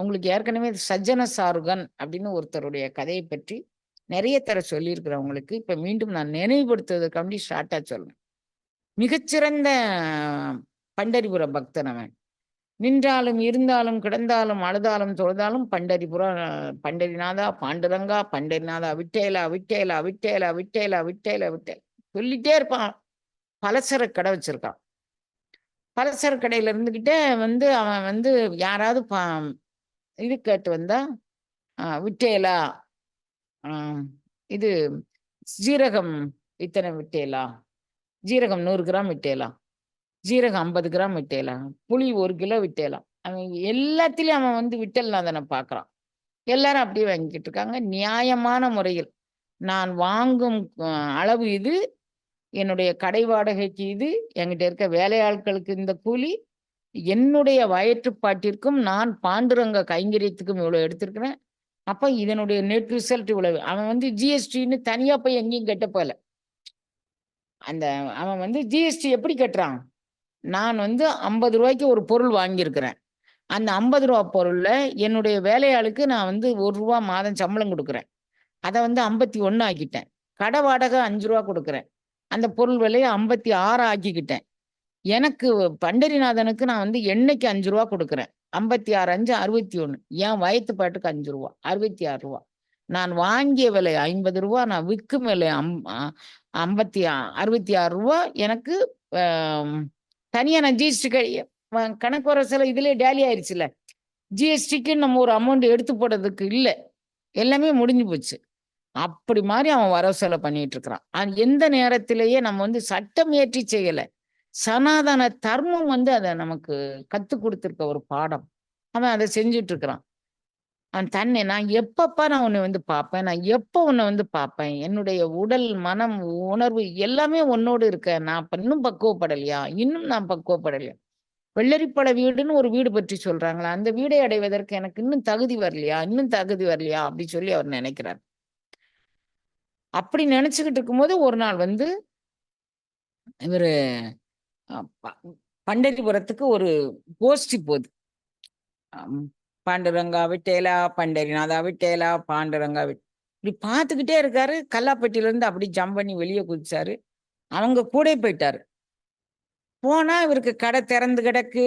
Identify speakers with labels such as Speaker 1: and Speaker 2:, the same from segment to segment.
Speaker 1: உங்களுக்கு ஏற்கனவே சஜ்ஜன சாருகன் அப்படின்னு ஒருத்தருடைய கதையை பற்றி நிறைய தர சொல்லியிருக்கிறேன் உங்களுக்கு இப்ப மீண்டும் நான் நினைவுபடுத்துவதற்காண்டி ஷார்ட்டா சொல்றேன். மிகச்சிறந்த பண்டரிபுர பக்தன் அவன். நின்றாலும் இருந்தாலும் கிடந்தாலும் அழுதாலும் தொழுதாலும் பண்டரிபுர பண்டரிநாதா பாண்டுரங்கா பண்டரிநாதா விட்டேலா விட்டேலா விட்டேலா விட்டேலா விட்டேலா விட்டேலா சொல்லிட்டே இருப்பான். பலசர கடை வச்சிருக்கான். பலசர கடையில இருந்துகிட்டே வந்து அவன் வந்து யாராவது பா இது கேட்டு வந்தா விட்டேலா? ஆஹ் இது ஜீரகம் இத்தனை விட்டேலா? ஜீரகம் நூறு கிராம் விட்டேலா? ஜீரகம் ஐம்பது கிராம் விட்டேலா? புளி ஒரு கிலோ விட்டேலாம் அவன் எல்லாத்துலேயும் அவன் வந்து விட்டல்நாதனை பார்க்குறான் எல்லாரும் அப்படியே வாங்கிக்கிட்டு இருக்காங்க. நியாயமான முறையில் நான் வாங்கும் அளவு இது. என்னுடைய கடை வாடகைக்கு இது என்கிட்ட இருக்க வேலையாட்களுக்கு இந்த கூலி என்னுடைய வயிற்றுப்பாட்டிற்கும் நான் பாண்டுரங்க கைங்கரியத்துக்கும் இவ்வளோ எடுத்திருக்கிறேன். அப்போ இதனுடைய நெட் ரிசல்ட் இவ்வளவு. அவன் வந்து ஜிஎஸ்டின்னு தனியாக போய் எங்கேயும் கட்ட போல அந்த அவன் வந்து ஜிஎஸ்டி எப்படி கட்டுறான்? நான் வந்து ஐம்பது ரூபாய்க்கு ஒரு பொருள் வாங்கியிருக்கிறேன். அந்த ஐம்பது ரூபா பொருளில் என்னுடைய வேலையாளுக்கு நான் வந்து ஒரு ரூபா மாதம் சம்பளம் கொடுக்குறேன். அதை வந்து ஐம்பத்தி ஒன்று ஆக்கிட்டேன். கடை வாடகை அஞ்சு ரூபா கொடுக்குறேன். அந்த பொருள் விலையை ஐம்பத்தி ஆறு ஆக்கிக்கிட்டேன். எனக்கு பண்டரிநாதனுக்கு நான் வந்து எண்ணெய்க்கு அஞ்சு ரூபா கொடுக்குறேன்? ஐம்பத்தி ஆறு அஞ்சு அறுபத்தி ஒன்று என் வயத்து பாட்டுக்கு அஞ்சு ரூபா அறுபத்தி ஆறு ரூபா. நான் வாங்கிய விலை ஐம்பது ரூபா நான் விற்கும் விலை அம் ஐம்பத்தி அறுபத்தி ஆறு ரூபா எனக்கு தனியாக நான் ஜிஎஸ்டி கணக்கு வர சில இதுலேயே டேலி ஆயிடுச்சுல ஜிஎஸ்டிக்கு நம்ம ஒரு அமௌண்ட் எடுத்து போடுறதுக்கு இல்லை. எல்லாமே முடிஞ்சு போச்சு. அப்படி மாதிரி அவன் வரவு செலவு பண்ணிட்டு இருக்கிறான் எந்த நேரத்திலேயே நம்ம வந்து சட்டம் ஏற்றி செய்யல. சனாதன தர்மம் வந்து அதை நமக்கு கத்து கொடுத்துருக்க ஒரு பாடம். அவன் அதை செஞ்சுட்டு இருக்கிறான் அவன் தன்னை நான் எப்பப்பா நான் உன்னை வந்து பார்ப்பேன்? நான் எப்போ உன்னை வந்து பார்ப்பேன்? என்னுடைய உடல் மனம் உணர்வு எல்லாமே உன்னோடு இருக்க. நான் இன்னும் பக்குவப்படலையா? இன்னும் நான் பக்குவப்படலையா? வெள்ளரிப்பழ வீடுன்னு ஒரு வீடு பற்றி சொல்றாங்களா அந்த வீடை அடைவதற்கு எனக்கு இன்னும் தகுதி வரலையா? இன்னும் தகுதி வரலையா? அப்படி சொல்லி அவர் நினைக்கிறார். அப்படி நினைச்சுக்கிட்டு இருக்கும்போது ஒரு நாள் வந்து இவர் பண்டரிபுரத்துக்கு ஒரு கோஷ்டி போகுது பாண்டுரங்கா விட்டேலா பண்டரிநாதா விட்டேலா பாண்டுரங்கா விட் இப்படி பார்த்துக்கிட்டே இருக்காரு. கல்லாப்பட்டியிலேருந்து அப்படி ஜம்ப் பண்ணி வெளியே குதிச்சாரு. அவங்க கூட போயிட்டாரு. போனா இவருக்கு கடை திறந்து கிடக்கு.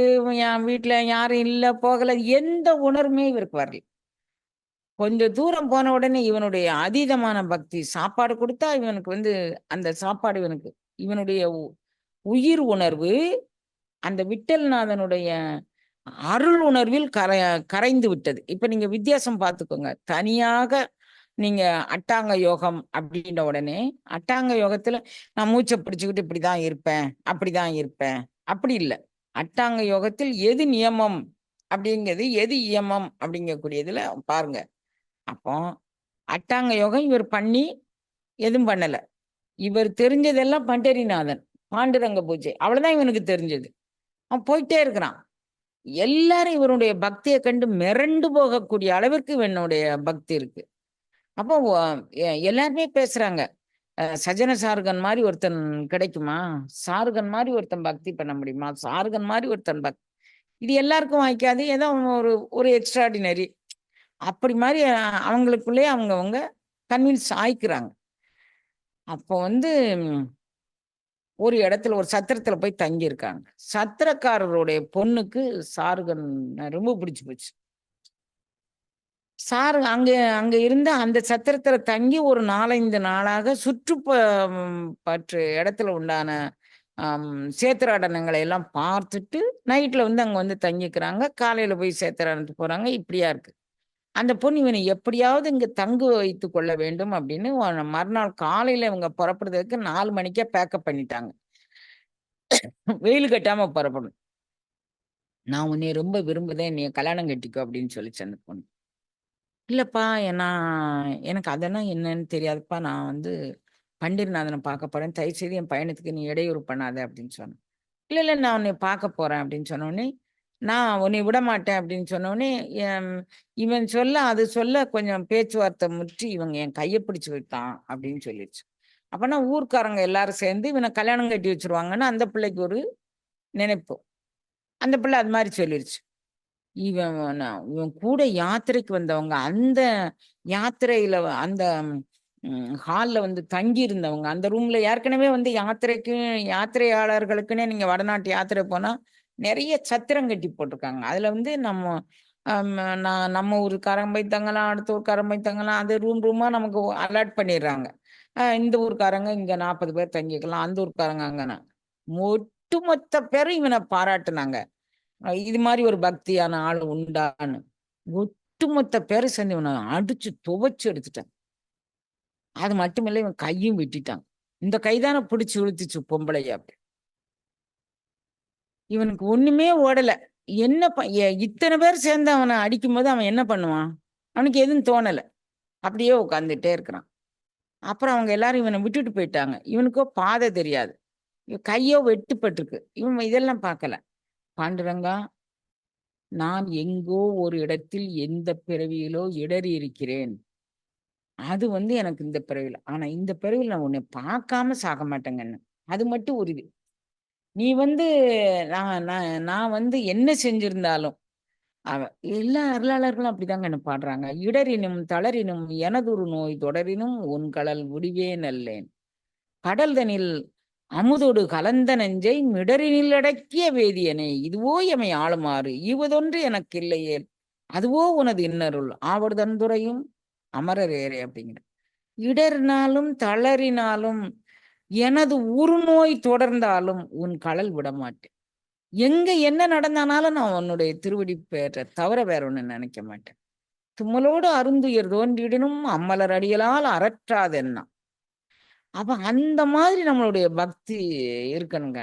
Speaker 1: என் வீட்டில் யாரும் இல்லை போகலை. எந்த உணர்வுமே இவருக்கு வரல. கொஞ்சம் தூரம் போன உடனே இவனுடைய அதீதமான பக்தி சாப்பாடு கொடுத்தா இவனுக்கு வந்து அந்த சாப்பாடு இவனுக்கு இவனுடைய உயிர் உணர்வு அந்த விட்டல்நாதனுடைய அருள் உணர்வில் கரை கரைந்து விட்டது. இப்ப நீங்க வித்தியாசம் பார்த்துக்கோங்க. தனியாக நீங்க அட்டாங்க யோகம் அப்படின்ற உடனே அட்டாங்க யோகத்துல நான் மூச்சை பிடிச்சுக்கிட்டு இப்படிதான் இருப்பேன் அப்படிதான் இருப்பேன். அப்படி இல்லை. அட்டாங்க யோகத்தில் எது நியமம் அப்படிங்கிறது எது இயமம் அப்படிங்கக்கூடியதுல பாருங்க. அப்போ அட்டாங்க யோகம் இவர் பண்ணி எதுவும் பண்ணல. இவர் தெரிஞ்சதெல்லாம் பண்டரிநாதன் பாண்டுரங்க பூஜை அவ்வளோதான் இவனுக்கு தெரிஞ்சது. அவன் போயிட்டே இருக்கிறான். எல்லாரும் இவருடைய பக்தியை கண்டு மிரண்டு போகக்கூடிய அளவிற்கு இவனுடைய பக்தி இருக்கு. அப்போ எல்லாருமே பேசுறாங்க. சஜன சாருகன் மாதிரி ஒருத்தன் கிடைக்குமா? சாருகன் மாதிரி ஒருத்தன் பக்தி பண்ண முடியுமா? சாருகன் மாதிரி ஒருத்தன் பக்தி இது எல்லாருக்கும் வாய்க்காது. ஏதோ ஒரு ஒரு எக்ஸ்ட்ராடினரி அப்படி மாதிரி அவங்களுக்குள்ளே அவங்கவுங்க கன்வின்ஸ் ஆயிக்கிறாங்க. அப்போ வந்து ஒரு இடத்துல ஒரு சத்திரத்தில் போய் தங்கியிருக்காங்க. சத்திரக்காரருடைய பொண்ணுக்கு சாருகன் ரொம்ப பிடிச்சி போச்சு. சார் அங்கே அங்கே இருந்த அந்த சத்திரத்தில் தங்கி ஒரு நாலஞ்சு நாளாக சுற்றுப்ப பற்று இடத்துல உண்டான சேத்திராடனங்களை எல்லாம் பார்த்துட்டு நைட்டில் வந்து அங்கே வந்து தங்கிக்கிறாங்க. காலையில் போய் சேத்திராடனத்துக்கு போகிறாங்க இப்படியா இருக்கு. அந்த பொண்ணு இவனை எப்படியாவது இங்க தங்கு வைத்து கொள்ள வேண்டும் அப்படின்னு மறுநாள் காலையில இவங்க புறப்படுறதுக்கு நாலு மணிக்கே பேக்கப் பண்ணிட்டாங்க. வெயில் கட்டாம புறப்படும். நான் உன்னை ரொம்ப விரும்புதேன் நீ கல்யாணம் கட்டிக்கோ அப்படின்னு சொல்லிச்சு அந்த பொண்ணு. இல்லப்பா நான் எனக்கு அதெல்லாம் என்னன்னு தெரியாதுப்பா. நான் வந்து பண்டிர்நாதனை பார்க்க போறேன். தயவு செய்து என் பயணத்துக்கு நீ இடையூறு பண்ணாத அப்படின்னு சொன்னேன். இல்லை இல்லை நான் உன்னை பார்க்க போறேன் அப்படின்னு சொன்னோடனே நான் உன்னை விட மாட்டேன் அப்படின்னு சொன்னோடனே இவன் சொல்ல அது சொல்ல கொஞ்சம் பேச்சுவார்த்தை முற்றி இவங்க என் கையை பிடிச்சு வைத்தான் அப்படின்னு சொல்லிடுச்சு. அப்பனா ஊர்க்காரங்க எல்லாரும் சேர்ந்து இவனை கல்யாணம் கட்டி வச்சிருவாங்கன்னு அந்த பிள்ளைக்கு ஒரு நினைப்பு. அந்த பிள்ளை அது மாதிரி சொல்லிடுச்சு. இவன் நான் இவன் கூட யாத்திரைக்கு வந்தவங்க அந்த யாத்திரையில அந்த ஹாலில் வந்து தங்கி இருந்தவங்க அந்த ரூம்ல ஏற்கனவே வந்து யாத்திரைக்கு யாத்திரையாளர்களுக்குன்னே நீங்க வடநாட்டு யாத்திரை போனா நிறைய சத்திரம் கட்டி போட்டிருக்காங்க. அதுல வந்து நம்ம நான் நம்ம ஒரு போய் தங்கலாம் அடுத்த ஒரு போய் தங்கலாம் அது ரூம் ரூமா நமக்கு அலாட் பண்ணிடுறாங்க. இந்த ஊருக்காரங்க இங்க நாற்பது பேர் தங்கிக்கலாம் அந்த ஊர்க்காரங்க ஒட்டு ஒட்டுமொத்த பேரும் இவனை பாராட்டுனாங்க. இது மாதிரி ஒரு பக்தியான ஆள் உண்டான்னு. ஒட்டுமொத்த பேரை சேர்ந்து இவனை அடிச்சு துவைச்சு எடுத்துட்டான். அது மட்டுமில்லை இவன் கையும் விட்டுட்டான். இந்த கைதானே பிடிச்சி இழுத்துச்சு பொம்பளைய அப்படி. இவனுக்கு ஒண்ணுமே ஓடல. என்ன எ- இத்தனை பேர் சேர்ந்து அவனை அடிக்கும் போது அவன் என்ன பண்ணுவான்? அவனுக்கு எதுவும் தோணல. அப்படியே உட்காந்துட்டே இருக்கிறான். அப்புறம் அவங்க எல்லாரும் இவனை விட்டுட்டு போயிட்டாங்க. இவனுக்கோ பாதை தெரியாது. கையோ வெட்டுப்பட்டிருக்கு. இவன் இதெல்லாம் பார்க்கல. பாண்டுரங்கா நான் எங்கோ ஒரு இடத்தில் எந்த பிறவியிலோ இடறி இருக்கிறேன். அது வந்து எனக்கு இந்த பிறவியில். ஆனா இந்த பிறவியில் நான் உன்னை பார்க்காம சாக மாட்டேங்கன்னு. அது மட்டும் உறுதி நீ வந்து நான் நான் நான் வந்து என்ன செஞ்சிருந்தாலும் அவ எல்லா அருளாளர்களும் அப்படிதாங்க என்ன பாடுறாங்க. இடரினும் தளரினும் எனதொரு நோய் தொடரினும் உன் கடல் முடிவே நல்லேன். கடல்தனில் அமுதொடு கலந்த நெஞ்சை மிடரினில் அடக்கிய வேதியனே இதுவோ எமை ஆளுமாறு இவதொன்று எனக்கு இல்லையே அதுவோ உனது இன்னருள் ஆவர்தன்துறையும் அமரரேரே அப்படிங்கிற. இடர்னாலும் தளறினாலும் எனது உருநோய் தொடர்ந்தாலும் உன் கடல் விடமாட்டேன். எங்க என்ன நடந்தானாலும் நான் உன்னுடைய திருவடி பேர தவிர வேற ஒண்ணு நினைக்க மாட்டேன். தும்மலோடு அருந்துயர் தோன்றிடனும் அம்மலர் அடியலால் அறற்றாதென்னா. அப்ப அந்த மாதிரி நம்மளுடைய பக்தி இருக்கணுங்க.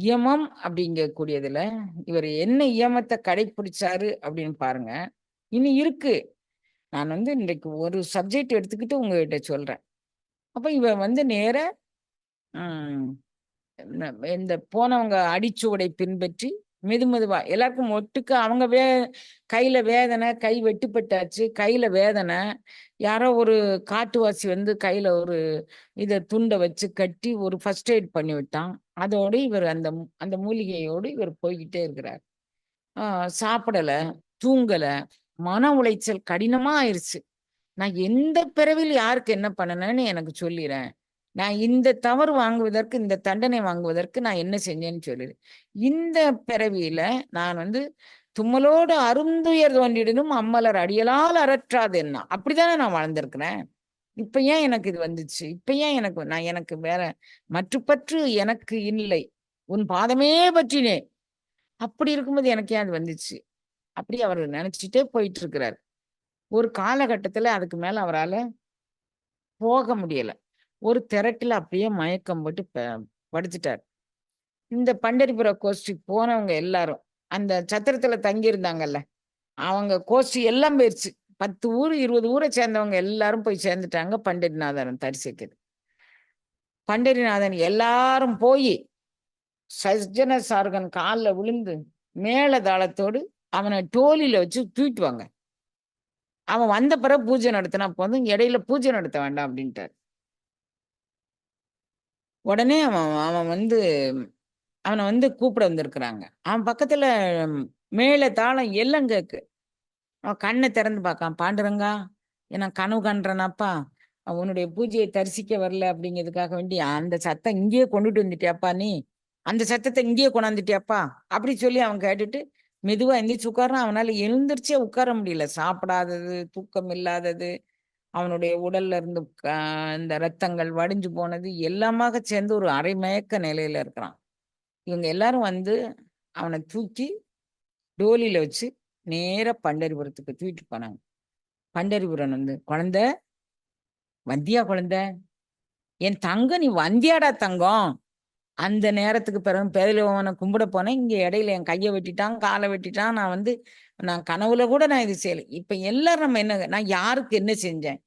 Speaker 1: இயமம் அப்படிங்கக்கூடியதுல இவர் என்ன இயமத்தை கடைபிடிச்சாரு அப்படின்னு பாருங்க. இனி இருக்கு. நான் வந்து இன்றைக்கு ஒரு சப்ஜெக்ட் எடுத்துக்கிட்டு உங்ககிட்ட சொல்றேன். அப்ப இவன் வந்து நேர இந்த போனவங்க அடிச்சுவடை பின்பற்றி மெது மெதுவா எல்லாருக்கும் ஒட்டுக்க அவங்க வே கையில வேதனை கை வெட்டுப்பட்டாச்சு கையில வேதனை யாரோ ஒரு காட்டுவாசி வந்து கையில ஒரு இத துண்டை வச்சு கட்டி ஒரு ஃபர்ஸ்ட் எய்ட் பண்ணி விட்டான். அதோடு இவர் அந்த அந்த மூலிகையோடு இவர் போய்கிட்டே இருக்கிறார். ஆஹ் சாப்பிடல தூங்கல மன உளைச்சல் கடினமா ஆயிருச்சு. நான் எந்த பிறவியில் யாருக்கு என்ன பண்ணனேன்னு எனக்கு சொல்லிடுறேன் நான் இந்த தவறு வாங்குவதற்கு இந்த தண்டனை வாங்குவதற்கு நான் என்ன செஞ்சேன்னு சொல்லிடு இந்த பிறவியில நான் வந்து தும்மலோடு அருந்துயர் தோன்றிடனும் அம்மலர் அடியலால் அறற்றாது என்ன. அப்படிதானே நான் வாழ்ந்திருக்கிறேன். இப்ப ஏன் எனக்கு இது வந்துச்சு? இப்ப ஏன் எனக்கு நான் எனக்கு வேற மற்ற பற்று எனக்கு இல்லை. உன் பாதமே பற்றினே அப்படி இருக்கும்போது எனக்கு ஏன் அது வந்துச்சு? அப்படி அவர் நினைச்சிட்டே போயிட்டு இருக்கிறார். ஒரு காலகட்டத்துல அதுக்கு மேல அவரால போக முடியலை. ஒரு திரட்டில் அப்படியே மயக்கம் போட்டு ப- படுத்துட்டார். இந்த பண்டரிபுர கோஷ்டி போனவங்க எல்லாரும் அந்த சத்திரத்துல தங்கி இருந்தாங்கல்ல அவங்க கோஷ்டி எல்லாம் போயிருச்சு. பத்து ஊர் இருபது ஊரை சேர்ந்தவங்க எல்லாரும் போய் சேர்ந்துட்டாங்க பண்டரிநாதன் தரிசிக்குது. பண்டரிநாதன் எல்லாரும் போய் சஜ்ஜன சார்கன் காலில் விழுந்து மேல தாளத்தோடு அவனை டோலியில வச்சு தூக்கிட்டு வாங்க. அவன் வந்த பிறகு பூஜை நடத்தினா போதும் இடையில பூஜை நடத்த வேண்டாம் அப்படின்ட்டார். உடனே அவன் அவன் வந்து அவனை வந்து கூப்பிட வந்திருக்கிறாங்க. அவன் பக்கத்துல மேலே மேல தாளம் எல்லாம் கேக்கு அவன் கண்ணை திறந்து பார்க்கான். பாண்டுரங்கா ஏன்னா கனவு காண்றேனாப்பா அவன் உன்னுடைய பூஜையை தரிசிக்க வரல அப்படிங்கிறதுக்காக வேண்டி அந்த சத்தம் இங்கேயே கொண்டுட்டு வந்துட்டியாப்பா நீ. அந்த சத்தத்தை இங்கேயே கொண்டாந்துட்டியாப்பா. அப்படி சொல்லி அவன் கேட்டுட்டு மெதுவா எந்திரிச்சு உட்காரான் அவனால எழுந்திரிச்சே உட்கார முடியல. சாப்பிடாதது தூக்கம் இல்லாதது. அவனுடைய உடல்ல இருந்து க- இந்த ரத்தங்கள் வடிஞ்சு போனது எல்லாமாக சேர்ந்து ஒரு அரைமயக்க நிலையில இருக்கிறான். இவங்க எல்லாரும் வந்து அவனை தூக்கி டோலியில வச்சு நேர பண்டரிபுரத்துக்கு தூக்கிட்டு போனாங்க. பண்டரிபுரம் வந்து குழந்த வந்தியா குழந்தை? என் தங்கம் நீ வந்தியாடா தங்கம்? அந்த நேரத்துக்கு பிறகு பேதலவனை கும்பிட போனேன். இங்கே இடையில என் கையை வெட்டிட்டான் காலை வெட்டிட்டான். நான் வந்து நான் கனவுல கூட நான் இது செய்யலை. இப்போ எல்லாரும் நம்ம என்ன நான் யாருக்கு என்ன செஞ்சேன்?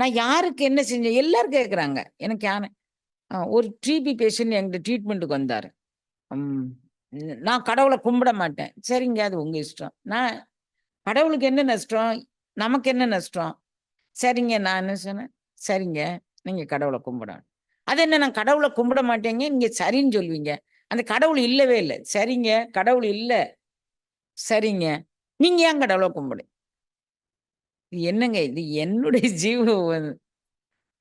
Speaker 1: நான் யாருக்கு என்ன செஞ்சேன்? எல்லாரும் கேட்குறாங்க எனக்கு யானை ஒரு டிபி பேஷண்ட் என்கிட்ட ட்ரீட்மெண்ட்டுக்கு வந்தார். நான் கடவுளை கும்பிட மாட்டேன். சரிங்க அது உங்கள் இஷ்டம். நான் கடவுளுக்கு என்ன நஷ்டம்? நமக்கு என்ன நஷ்டம்? சரிங்க நான் என்ன சொன்னேன்? சரிங்க நீங்கள் கடவுளை கும்பிடணும். அது என்ன நான் கடவுளை கும்பிட மாட்டேங்க நீங்க சரின்னு சொல்லுவீங்க அந்த கடவுள் இல்லவே இல்லை சரிங்க கடவுள் இல்லை சரிங்க. நீங்க ஏன் கடவுளை கும்பிடு இது என்னங்க இது என்னுடைய ஜீவ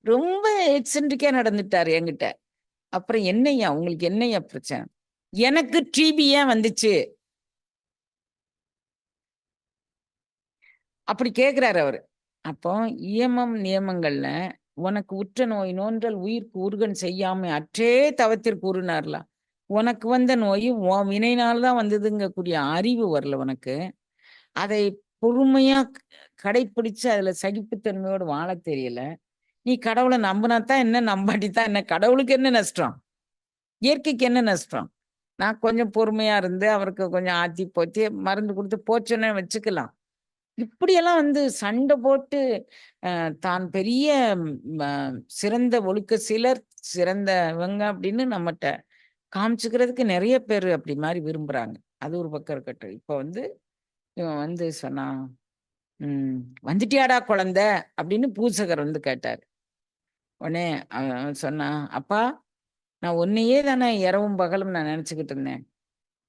Speaker 1: ரொம்ப எக்ஸென்ட்ரிக்கா நடந்துட்டாரு என்கிட்ட. அப்புறம் என்னய்யா உங்களுக்கு என்னய்யா பிரச்சனை? எனக்கு டிபி ஏன் வந்துச்சு? அப்படி கேட்குறாரு அவரு. அப்போ இயமம் நியமங்கள்ல உனக்கு உற்ற நோய் நோன்றல் உயிர்க்கு உருகன் செய்யாமை அற்றே தவத்திற்கு உருனார்லாம் உனக்கு வந்த நோய் உன் வினையினால தான் வந்ததுங்கக்கூடிய அறிவு வரல உனக்கு. அதை பொறுமையா கடைப்பிடிச்சு அதுல சகிப்புத்தன்மையோடு வாழத் தெரியல. நீ கடவுளை நம்புனா தான் என்ன, நம்பாட்டி தான் என்ன? கடவுளுக்கு என்ன நஷ்டம்? இயற்கைக்கு என்ன நஷ்டம்? நான் கொஞ்சம் பொறுமையா இருந்து அவருக்கு கொஞ்சம் ஆத்தி போத்தி மருந்து கொடுத்து போச்சோன்னே வச்சுக்கலாம். இப்படியெல்லாம் வந்து சண்டை போட்டு தான் பெரிய ம சிறந்த ஒழுக்க சிலர், சிறந்தவங்க அப்படின்னு நம்மகிட்ட காமிச்சுக்கிறதுக்கு நிறைய பேர் அப்படி மாதிரி விரும்புறாங்க. அது ஒரு பக்கம் இருக்கட்டும். இப்போ வந்து இவன் வந்து சொன்னான், "வந்துட்டியாடா குழந்த?" அப்படின்னு பூசகர் வந்து கேட்டார் உடனே அவன் சொன்னான், "அப்பா நான் உன்னையே தானே இரவும் பகலும் நான் நினச்சிக்கிட்டு இருந்தேன்.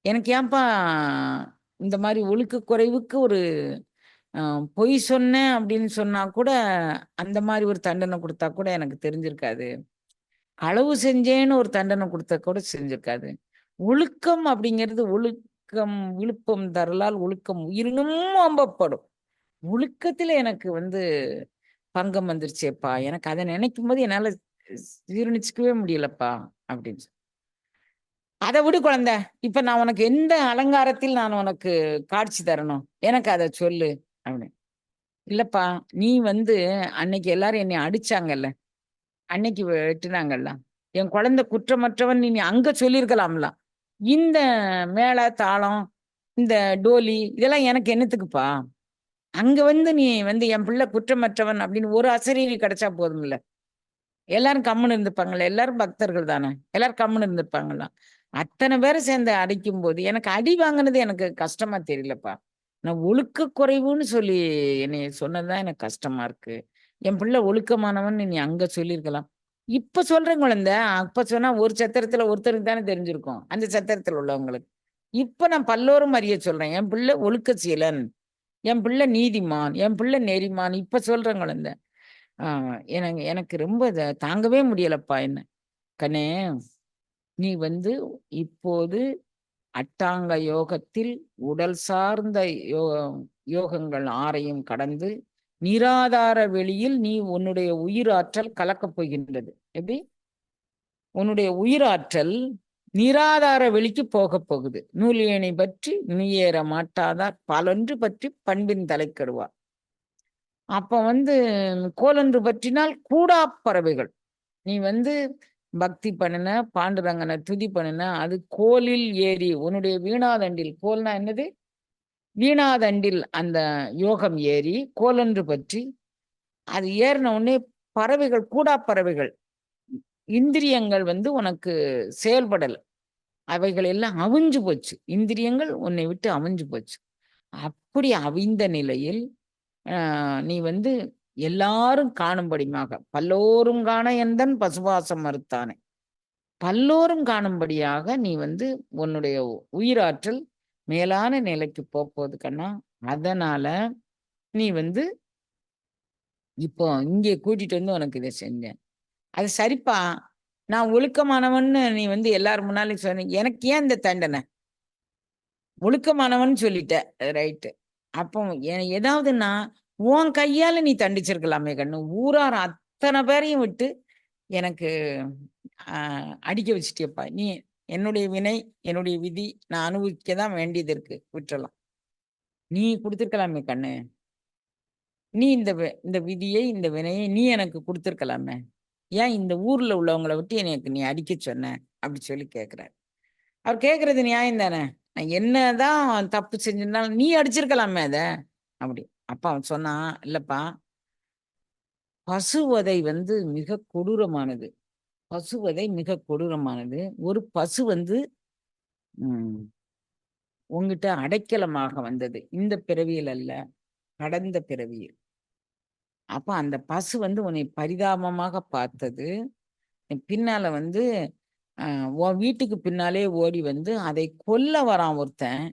Speaker 1: எனக்கு ஏன்பா இந்த மாதிரி ஒழுக்க குறைவுக்கு ஒரு பொய் சொன்னேன் அப்படின்னு சொன்னா கூட, அந்த மாதிரி ஒரு தண்டனை கொடுத்தா கூட எனக்கு தெரிஞ்சிருக்காது. அளவு செஞ்சேன்னு ஒரு தண்டனை கொடுத்தா கூட செஞ்சிருக்காது. ஒழுக்கம் அப்படிங்கிறது ஒழுக்கம் விழுப்பம் தரலால் ஒழுக்கம் உயிரினும் அம்பப்படும் ஒழுக்கத்துல எனக்கு வந்து பங்கம் வந்துருச்சேப்பா! எனக்கு அதை நினைக்கும் போது என்னால ஜீரணிச்சுக்கவே முடியலப்பா" அப்படின்னு அதை விடு குழந்த. இப்ப நான் உனக்கு எந்த அலங்காரத்தில் நான் உனக்கு காட்சி தரணும்? எனக்கு அதை சொல்லு" அப்படின்னு. "இல்லப்பா, நீ வந்து அன்னைக்கு எல்லாரும் என்னை அடிச்சாங்கல்ல. அன்னைக்கு வெட்டினாங்கல்ல என் குழந்தை குற்றமற்றவன் நீ அங்க சொல்லியிருக்கலாம்ல. இந்த மேள, தாளம், இந்த டோலி இதெல்லாம் எனக்கு என்னத்துக்குப்பா? அங்க வந்து நீ வந்து என் பிள்ளை குற்றமற்றவன் அப்படின்னு ஒரு அசரீரி கிடைச்சா போதும்ல. எல்லாரும் கம்முன்னு இருந்துப்பாங்கல்ல. எல்லாரும் பக்தர்கள் தானே. எல்லாரும் கம்முன்னு இருந்துப்பாங்கல்ல. அத்தனை பேரை சேர்ந்து அடிக்கும்போது, எனக்கு அடி வாங்குனது எனக்கு கஷ்டமா தெரியலப்பா. நான் ஒழுக்க குறைவுன்னு சொல்லி என்னை சொன்னது தான் எனக்கு கஷ்டமா இருக்கு. என் பிள்ளை ஒழுக்கமானவன் நீ அங்க சொல்லியிருக்கலாம். இப்ப சொல்றேன் குழந்தை. அப்ப சொன்னா ஒரு சத்திரத்துல ஒருத்தருக்கு தானே தெரிஞ்சிருக்கும். அந்த சத்திரத்துல உள்ளவங்களுக்கு. இப்ப நான் பல்லோரும் அறிய சொல்றேன். என் பிள்ளை ஒழுக்க சீலன் என் பிள்ளை நீதிமான். என் பிள்ளை நெறிமான். இப்ப சொல்றேன் குழந்தை. ஆஹ் எனக்கு எனக்கு ரொம்ப தாங்கவே முடியலப்பா என்ன. கண்ணே, நீ வந்து இப்போது அட்டாங்க யோகத்தில் உடல் சார்ந்த யோ யோகங்கள் ஆறையும் கடந்து, நிராதார வெளியில் நீ உன்னுடைய உயிராற்றல் கலக்கப் போகின்றது. எப்படி? உன்னுடைய உயிராற்றல் நிராதார வெளிக்கு போகப் போகுது. நூலியனை பற்றி நீயேற மாட்டாதார் பலொன்று பற்றி பண்பின் தலைக்கெடுவார்." அப்ப வந்து கோலொன்று பற்றினால் கூடா பறவைகள். நீ வந்து பக்தி பண்ணுன, பாண்டுரங்கனை துதி பண்ணுன, அது கோலில் ஏறி உன்னுடைய வீணாதண்டில் கோல்னா என்னது? வீணாதண்டில் அந்த யோகம் ஏறி, கோலன்று பற்றி, அது ஏறின உடனே பறவைகள் கூடா பறவைகள். இந்திரியங்கள் வந்து உனக்கு செயல்படலை அவைகள் எல்லாம் அவிஞ்சு போச்சு. இந்திரியங்கள் உன்னை விட்டு அவிஞ்சு போச்சு. அப்படி அவிந்த நிலையில், நீ வந்து எல்லாரும் காணும்படியாக, "பல்லோரும் காண எந்தன் பசுவாசம் மறுத்தானே பல்லோரும் காணும்படியாக நீ வந்து உன்னுடைய உயிராற்றல் மேலான நிலைக்கு போகுது கண்ணா. அதனால நீ வந்து இப்போ இங்கே கூட்டிட்டு வந்து உனக்கு இதை செஞ்சேன். அது சரிப்பா. நான் ஒழுக்கமானவன்னு நீ வந்து எல்லாரும் முன்னாலும் சொன்ன. எனக்கு ஏன் இந்த தண்டனை? ஒழுக்கமானவன்னு சொல்லிட்ட. ரைட்டு. அப்போ ஏதாவதுன்னா, உன் கையால நீ தண்டிச்சிருக்கலாமே கண்ணு. ஊரார் அத்தனை பேரையும் விட்டு எனக்கு அடிக்க வச்சிட்டியப்பா நீ என்னுடைய வினை, என்னுடைய விதி நான் அனுபவிக்க தான் வேண்டியது இருக்கு. விட்டுறலாம். நீ கொடுத்துருக்கலாமே கண்ணு. நீ இந்த வி இந்த விதியை, இந்த வினையை நீ எனக்கு கொடுத்துருக்கலாமே ஏன் இந்த ஊர்ல உள்ளவங்களை விட்டு எனக்கு நீ அடிக்க சொன்ன? அப்படி சொல்லி கேட்கிறாரு. அவர் கேட்கறது நியாயம் தானே. நான் என்னதான் தப்பு செஞ்சிருந்தாலும் நீ அடிச்சிருக்கலாமே அத. அப்படி. அப்பா அவன் சொன்னான், "இல்லப்பா" "பசுவதை வந்து மிக கொடூரமானது. பசுவதை மிக கொடூரமானது. ஒரு பசு வந்து உங்ககிட்ட உன்கிட்ட அடைக்கலமாக வந்தது. இந்த பிறவியில் அல்ல, கடந்த பிறவியில். அப்போ அந்த பசு வந்து உன்னை பரிதாபமாக பார்த்தது. பின்னால வந்து உன் வீட்டுக்கு பின்னாலே ஓடி வந்து அதை கொல்ல வரான் ஒருத்தன்.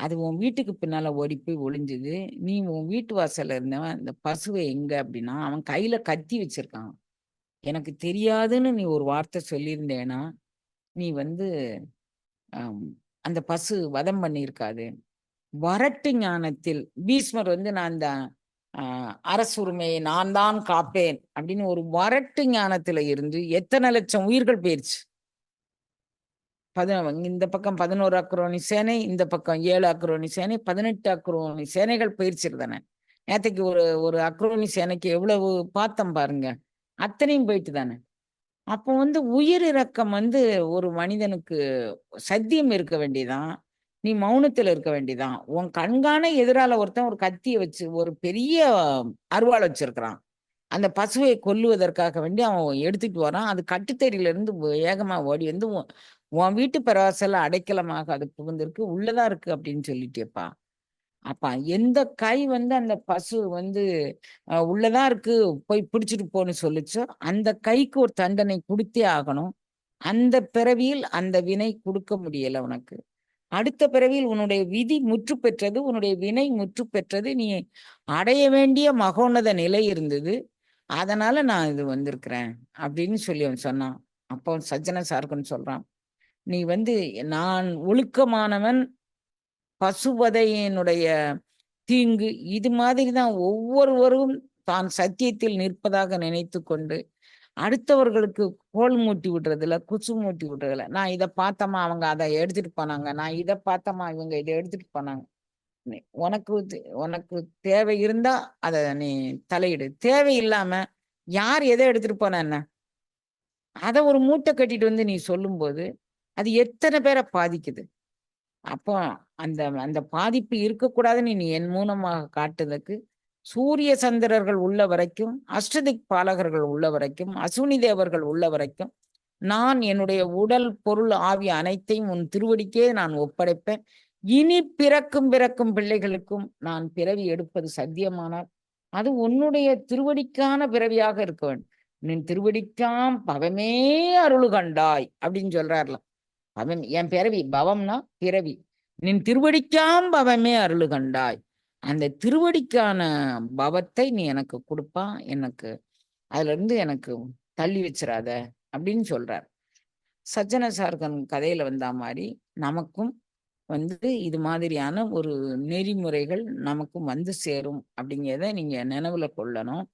Speaker 1: அது உன் வீட்டுக்கு பின்னால ஓடி போய் ஒளிஞ்சுது. நீ உன் வீட்டு வாசல்ல இருந்தவன் இந்த பசுவை எங்க அப்படின்னா அவன் கையில கத்தி வச்சிருக்கான். எனக்கு தெரியாதுன்னு நீ ஒரு வார்த்தை சொல்லியிருந்தேனா நீ வந்து அந்த பசு வதம் பண்ணியிருக்காது. வரட்டு ஞானத்தில் பீஷ்மர் வந்து நான் அந்த அரசுரிமையை நான் தான் காப்பேன் அப்படின்னு ஒரு வரட்டு ஞானத்துல இருந்து எத்தனை லட்சம் உயிர்கள் போயிருச்சு. பதின இந்த பக்கம் பதினோரு அக்ரோனி சேனை இந்த பக்கம் ஏழு அக்ரோனி சேனை பதினெட்டு அக்ரோனி சேனைகள் போயிடுச்சிருந்தானே நேத்தைக்கு ஒரு ஒரு அக்ரோனி சேனைக்கு எவ்வளவு பார்த்தம் பாருங்க. அத்தனையும் போயிட்டு தானே அப்போ வந்து உயிர் இறக்கம் வந்து ஒரு மனிதனுக்கு சத்தியம் இருக்க வேண்டியதான். நீ மௌனத்துல இருக்க வேண்டியதான். உன் கண்காண எதிரால ஒருத்தன் ஒரு கத்தியை வச்சு ஒரு பெரிய அருவாள் வச்சிருக்கிறான். அந்த பசுவை கொல்லுவதற்காக வேண்டி அவன் எடுத்துட்டு வரான். அது கட்டுத்தறியில இருந்து வேகமா ஓடி வந்து உன் வீட்டு பரவாசல அடைக்கலமாக அது புகுந்திருக்கு உள்ளதா இருக்கு அப்படின்னு சொல்லிட்டேப்பா அப்ப எந்த கை வந்து அந்த பசு வந்து உள்ளதா இருக்கு போய் பிடிச்சிட்டு போன்னு சொல்லிச்சோ அந்த கைக்கு ஒரு தண்டனை கொடுத்தே ஆகணும். அந்த பிறவியில் அந்த வினை கொடுக்க முடியல உனக்கு. அடுத்த பிறவியில் உன்னுடைய விதி முற்று பெற்றது உன்னுடைய வினை முற்று பெற்றது நீ அடைய வேண்டிய மகோன்னத நிலை இருந்தது. அதனால நான் இது வந்திருக்கிறேன் அப்படின்னு சொல்லி அவன் சொன்னான். அப்போ சஜ்ஜன சார்க்குன்னு சொல்றான். நீ வந்து நான் ஒழுக்கமானவன் பசுவதையினுடைய தீங்கு இது மாதிரி தான் ஒவ்வொருவரும் தான் சத்தியத்தில் நிற்பதாக நினைத்து கொண்டு அடுத்தவர்களுக்கு கோல் மூட்டி விடுறதுல குசு மூட்டி விடுறதுல நான் இதை பார்த்தமா அவங்க அதை எடுத்துட்டு போனாங்க. நான் இதை பார்த்தமா இவங்க இதை எடுத்துட்டு போனாங்க. நீ- உனக்கு உனக்கு தேவை இருந்தா அதை நீ தலையிடு. தேவை இல்லாம யார் எதை எடுத்துட்டு போனா என்ன? அதை ஒரு மூட்டை கட்டிட்டு வந்து நீ சொல்லும்போது அது எத்தனை பேரை பாதிக்குது? அப்போ அந்த அந்த பாதிப்பு இருக்கக்கூடாதுன்னு நீ என் மூலமாக காட்டுறதுக்கு சூரிய சந்திரர்கள் உள்ள வரைக்கும் அஷ்டதிக் பாலகர்கள் உள்ள வரைக்கும் அசுனி தேவர்கள் உள்ள வரைக்கும் நான் என்னுடைய உடல் பொருள் ஆவி அனைத்தையும் உன் திருவடிக்கே நான் ஒப்படைப்பேன். இனி பிறக்கும் பிறக்கும் பிள்ளைகளுக்கும் நான் பிறவி எடுப்பது சத்தியமானால் அது உன்னுடைய திருவடிக்கான பிறவியாக இருக்க வேண்டும். நின் திருவடிக்காம் பவமே அருள் கண்டாய் அப்படின்னு சொல்றாருல. பவம் என் பிறவி பவம்னா பிறவி. நின் திருவடிக்காம் பவமே அருள் கண்டாய் அந்த திருவடிக்கான பவத்தை நீ எனக்கு கொடுப்பா எனக்கு அதுல இருந்து எனக்கு தள்ளி வச்சிடாத அப்படின்னு சொல்றார். சஜ்ஜன சார்கன் கதையில வந்த மாதிரி நமக்கும் வந்து இது மாதிரியான ஒரு நெறிமுறைகள் நமக்கும் வந்து சேரும் அப்படிங்கிறத நீங்க நினைவுல கொள்ளணும்.